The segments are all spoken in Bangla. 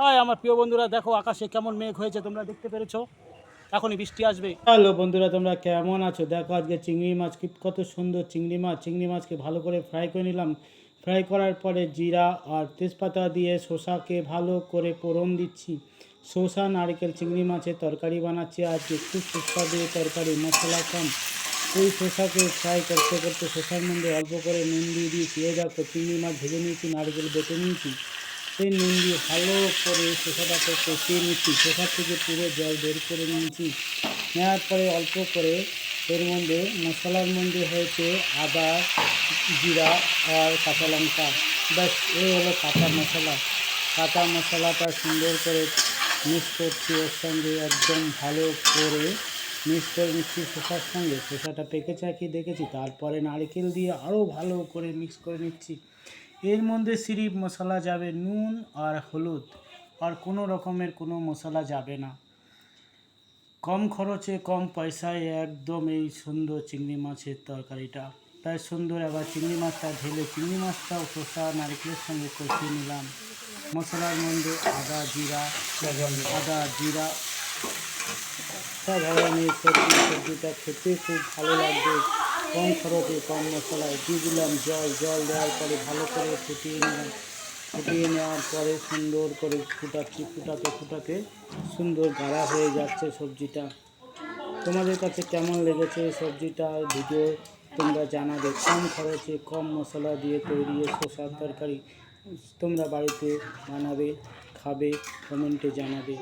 হাই, আমার প্রিয় বন্ধুরা, দেখো আকাশে কেমন মেঘ হয়েছে, তোমরা দেখতে পেরেছ? এখনই বৃষ্টি আসবে। হ্যালো বন্ধুরা, তোমরা কেমন আছো? দেখো আজকে চিংড়ি মাছ, কি কত সুন্দর চিংড়ি মাছ। চিংড়ি মাছকে ভালো করে ফ্রাই করে নিলাম। ফ্রাই করার পরে জিরা আর তেজপাতা দিয়ে শসাকে ভালো করে পোড়ন দিচ্ছি। শসা, নারকেল, চিংড়ি মাছের তরকারি বানাচ্ছি। আজকে খুব সুস্বাদু তরকারি, মশলা কম। ওই শসাকে ফ্রাই করতে করতে শসার মধ্যে অল্প করে নুন দিয়ে দিয়েছি। এই দেখো, চিংড়ি মাছ ভেজে নিয়েছি, নারকেল বেটে নিয়েছি। সেই নুন দিয়ে ভালো করে শসাটাকে কষিয়ে নিচ্ছি। শসা থেকে পুরো জল বের করে নিয়েছি। নেওয়ার পরে অল্প করে এর মধ্যে মশলার মধ্যে হয়েছে আদা, জিরা আর কাঁচা লঙ্কা। ব্যাস এই হলো কাঁচা মশলা। কাঁচা মশলাটা সুন্দর করে মিক্স করছি ওর সঙ্গে, একদম ভালো করে মিক্স করে নিচ্ছি শসার সঙ্গে। শসাটা পেকেছে কি দেখেছি? তারপরে নারকেল দিয়ে আরও ভালো করে মিক্স করে নিচ্ছি। এর মধ্যে সিরিপ মশলা যাবে নুন আর হলুদ, আর কোনো রকমের কোনো মশলা যাবে না। কম খরচে, কম পয়সায় একদম এই সুন্দর চিংড়ি মাছের তরকারিটা। তাই সুন্দর এবার চিংড়ি মাছটা ঢেলে চিংড়ি মাছটাও শসা নারকেলের সঙ্গে কষিয়ে নিলাম। মশলার মধ্যে আদা জিরা আদা জিরা, সব সবজি সবজিটা খেতে খুব ভালো লাগবে। কম খরচে কম মশলায় দিয়ে দিলাম জল। জল দেওয়ার পরে ভালো করে ফুটিয়ে নিলাম ফুটিয়ে নেওয়ার পরে সুন্দর করে ফুটাচ্ছি। ফুটাতে ফুটাতে সুন্দর গাড়া হয়ে যাচ্ছে সবজিটা। তোমাদের কাছে কেমন লেগেছে সবজিটা ভিডিও তোমরা জানাবে। কম খরচে কম মশলা দিয়ে তৈরি শসার তরকারি তোমরা বাড়িতে বানাবে, খাবে, কমেন্টে জানাবে।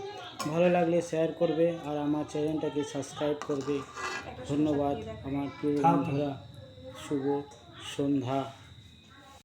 ভালো লাগলে শেয়ার করবে আর আমার চ্যানেলটাকে সাবস্ক্রাইব করবে। ধন্যবাদ। আমার প্রিয় বন্ধুরা, শুভ সন্ধ্যা।